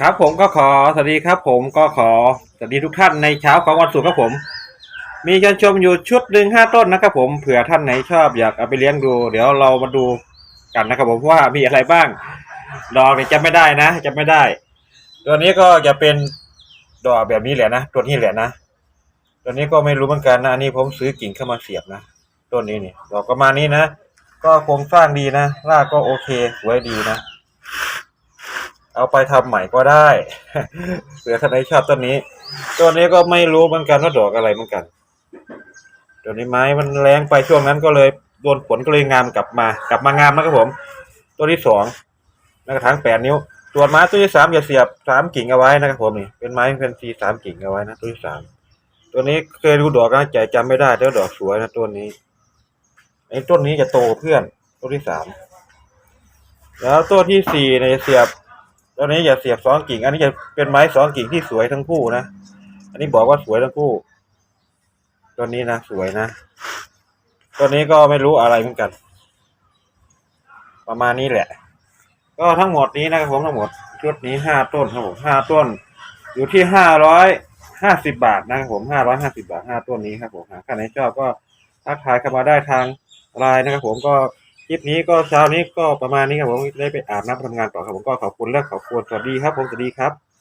ครับผมก็ขอสวัสดีครับ ผมก็ขอสวัสดีทุกท่านในเช้าของวันศุกร์ครับผม มีการชมอยู่ชุดหนึ่งห้าต้นนะครับ ผมเผื่อท่านไหนชอบอยากเอาไปเลี้ยงดู เดี๋ยวเรามาดูกันนะครับ ผมว่ามีอะไรบ้าง ดอกเนี่ยจำไม่ได้นะจำไม่ได้ ตัวนี้ก็จะเป็นดอกแบบนี้แหละนะตัวนี้แหละนะตัวนี้ก็ไม่รู้เหมือนกันนะอันนี้ผมซื้อกิ่งเข้ามาเสียบนะต้นนี้นี่ดอกประมาณนี้นะก็โครงสร้างดีนะรากก็โอเคสวยดีนะ เอาไปทำใหม่ก็ได้เผื่อท่านใดชอบต้นนี้ต้นนี้ก็ไม่รู้เหมือนกันว่าดอกอะไรเหมือนกันตัวนี้ไม้มันแรงไปช่วงนั้นก็เลยโดนฝนก็เลยงามกลับมา กลับมางามนะครับผม ตัวที่สองในกระถางแปดนิ้ว ตัวไม้ตัวที่สามอย่าเสียบสามกิ่งเอาไว้นะครับผมนี่เป็นไม้เป็นซีสามกิ่งเอาไว้นะตัวที่สามตัวนี้เคยดูดอกนะใจจำไม่ได้แต่ดอกสวยนะต้นนี้ไอ้ต้นนี้จะโตเพื่อนต้นที่สามแล้วตัวที่สี่เนี่ยเสียบ ตัวนี้อย่าเสียบสองกิ่ง อันนี้จะเป็นไม้สองกิ่งที่สวยทั้งคู่นะ อันนี้บอกว่าสวยทั้งคู่ ตัวนี้นะสวยนะ ตัวนี้ก็ไม่รู้อะไรเหมือนกัน ประมาณนี้แหละ ก็ทั้งหมดนี้นะครับผมทั้งหมดชุดนี้ห้าต้นครับผมห้าต้น อยู่ที่ห้าร้อยห้าสิบบาทนะครับผมห้าร้อยห้าสิบาทห้าต้นนี้ครับผมหากใครชอบก็ทักทายเข้ามาได้ทางไลน์นะครับผมก็ คลิปนี้ก็เช้านี้ก็ประมาณนี้ครับผมได้ไปอาบน้ำทำงานต่อครับผมก็ขอบคุณและขอบคุณสวัสดีครับผมสวัสดีครับ